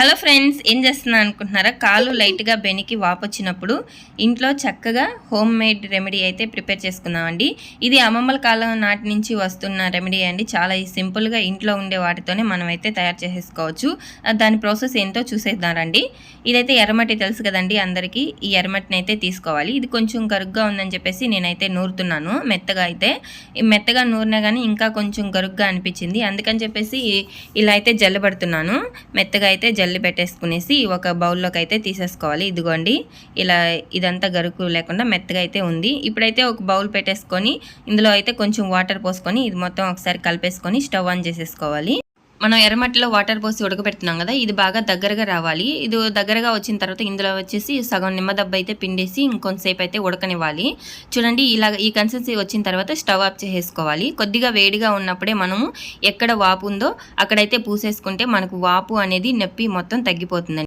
Hello friends ఏం చేస్తున్నా అనుకుంటున్నారా? కాలు లైట్గా బెనికి వాపు వచ్చినప్పుడు ఇంట్లో చక్కగా హోమ్ మేడ్ రెమెడీ అయితే ప్రిపేర్ చేసుకుందామండి. ఇది అమ్మమ్మల కాలం నాటి నుంచి వస్తున్న రెమెడీ అండి. చాలా సింపుల్గా ఇంట్లో ఉండే వాటితోనే మనం అయితే తయారు చేసేసుకోవచ్చు. దాని ప్రాసెస్ ఏంటో చూసేద్దారండి ఇదైతే ఎర్రమట్టి తెలుసు కదండి అందరికీ ఈ ఎర్రమట్టిని అయితే తీసుకోవాలి. ఇది కొంచెం గరుగ్గా ఉందని చెప్పేసి నేనైతే నూరుతున్నాను మెత్తగా అయితే. మెత్తగా నూరినా కానీ ఇంకా కొంచెం గరుగ్గా అనిపించింది. అందుకని చెప్పేసి ఇలా అయితే జల్లబడుతున్నాను. మెత్తగా అయితే జల్ల పెట్టేసుకునేసి ఒక బౌల్లోకి అయితే తీసేసుకోవాలి. ఇదిగోండి. ఇలా ఇదంతా గరుకు లేకుండా మెత్తగా అయితే ఉంది. ఇప్పుడైతే ఒక బౌల్ పెట్టేసుకొని ఇందులో అయితే కొంచెం వాటర్ పోసుకొని ఇది మొత్తం ఒకసారి కలిపేసుకొని స్టవ్ ఆన్ చేసేసుకోవాలి. మనం ఎర్రమట్టిలో వాటర్ పోసి ఉడకబెడుతున్నాం కదా ఇది బాగా దగ్గరగా రావాలి. ఇది దగ్గరగా వచ్చిన తర్వాత ఇందులో వచ్చేసి సగం నిమ్మదబ్బ అయితే పిండేసి ఇంకొంతసేపు అయితే ఉడకనివ్వాలి. చూడండి ఇలా ఈ కన్సిస్టెన్సీ వచ్చిన తర్వాత స్టవ్ ఆఫ్ చేసేసుకోవాలి. కొద్దిగా వేడిగా ఉన్నప్పుడే మనము ఎక్కడ వాపు ఉందో అక్కడైతే పూసేసుకుంటే మనకు వాపు అనేది నొప్పి మొత్తం తగ్గిపోతుందండి.